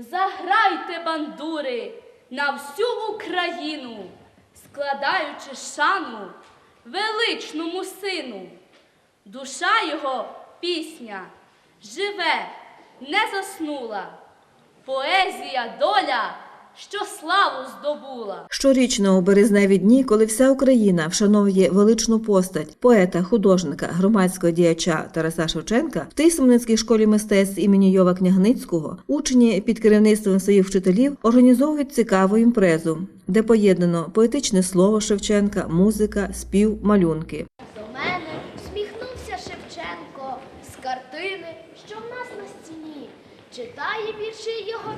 Заграйте бандури на всю Україну, складаючи шану величному сину. Душа його пісня живе, не заснула. Поезія доля, що славу здобула. Щорічно у березневі дні, коли вся Україна вшановує величну постать поета, художника, громадського діяча Тараса Шевченка, в Тисменницькій школі мистецтв імені Йова Княгницького учні під керівництвом своїх вчителів організовують цікаву імпрезу, де поєднано поетичне слово Шевченка, музика, спів, малюнки. До мене всміхнувся Шевченко з картини, що в нас на стіні. Читає вірші його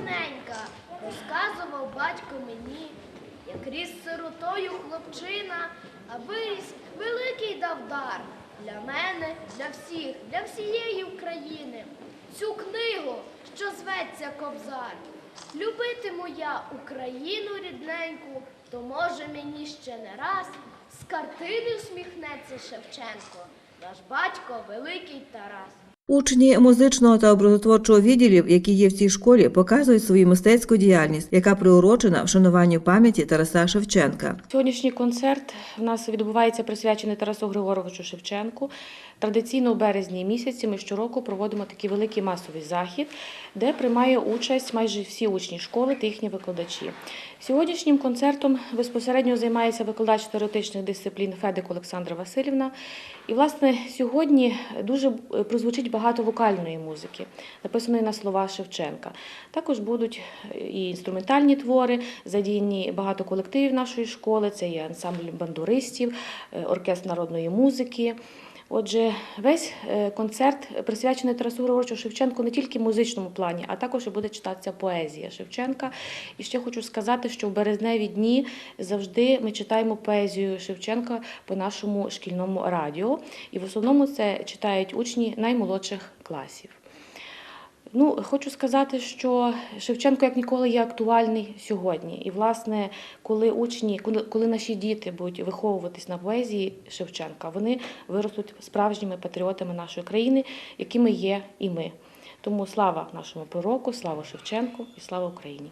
розказував батько мені, як ріс сиротою хлопчина, а виріс великий дав дар для мене, для всіх, для всієї України. Цю книгу, що зветься Кобзар. Любитиму я Україну рідненьку, то може мені ще не раз з картини усміхнеться Шевченко, наш батько великий Тарас. Учні музичного та образотворчого відділів, які є в цій школі, показують свою мистецьку діяльність, яка приурочена вшануванню пам'яті Тараса Шевченка. Сьогоднішній концерт в нас відбувається присвячений Тарасу Григоровичу Шевченку. Традиційно у березні місяці ми щороку проводимо такий великий масовий захід, де приймає участь майже всі учні школи та їхні викладачі. Сьогоднішнім концертом безпосередньо займається викладач теоретичних дисциплін Федик Олександра Васильівна. І, власне, сьогодні дуже прозвучить багато вокальної музики, написаної на слова Шевченка. Також будуть і інструментальні твори, задіяні багато колективів нашої школи. Це є ансамбль бандуристів, е, оркестр народної музики. Отже, весь е, концерт присвячений Тарасу Григоровичу Шевченку не тільки музичному плані, а також буде читатися поезія Шевченка. І ще хочу сказати, що в березневі дні завжди ми читаємо поезію Шевченка по нашому шкільному радіо. І в основному це читають учні наймолодших класів. Ну, хочу сказати, що Шевченко як ніколи є актуальний сьогодні. І, власне, коли учні, коли, наші діти будуть виховуватись на поезії Шевченка, вони виростуть справжніми патріотами нашої країни, якими є і ми. Тому слава нашому пророку, слава Шевченку і слава Україні.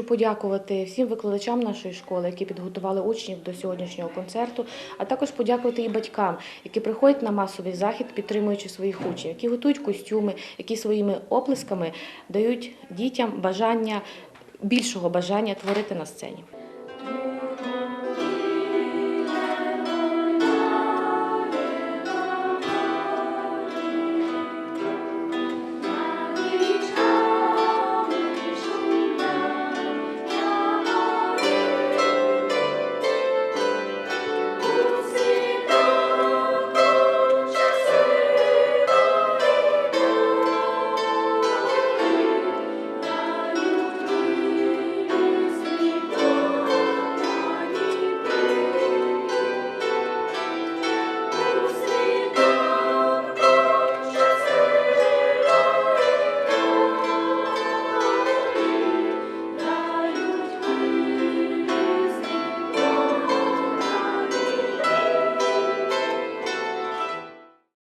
Хочу подякувати всім викладачам нашої школи, які підготували учнів до сьогоднішнього концерту, а також подякувати і батькам, які приходять на масовий захід, підтримуючи своїх учнів, які готують костюми, які своїми оплесками дають дітям бажання більшого бажання творити на сцені.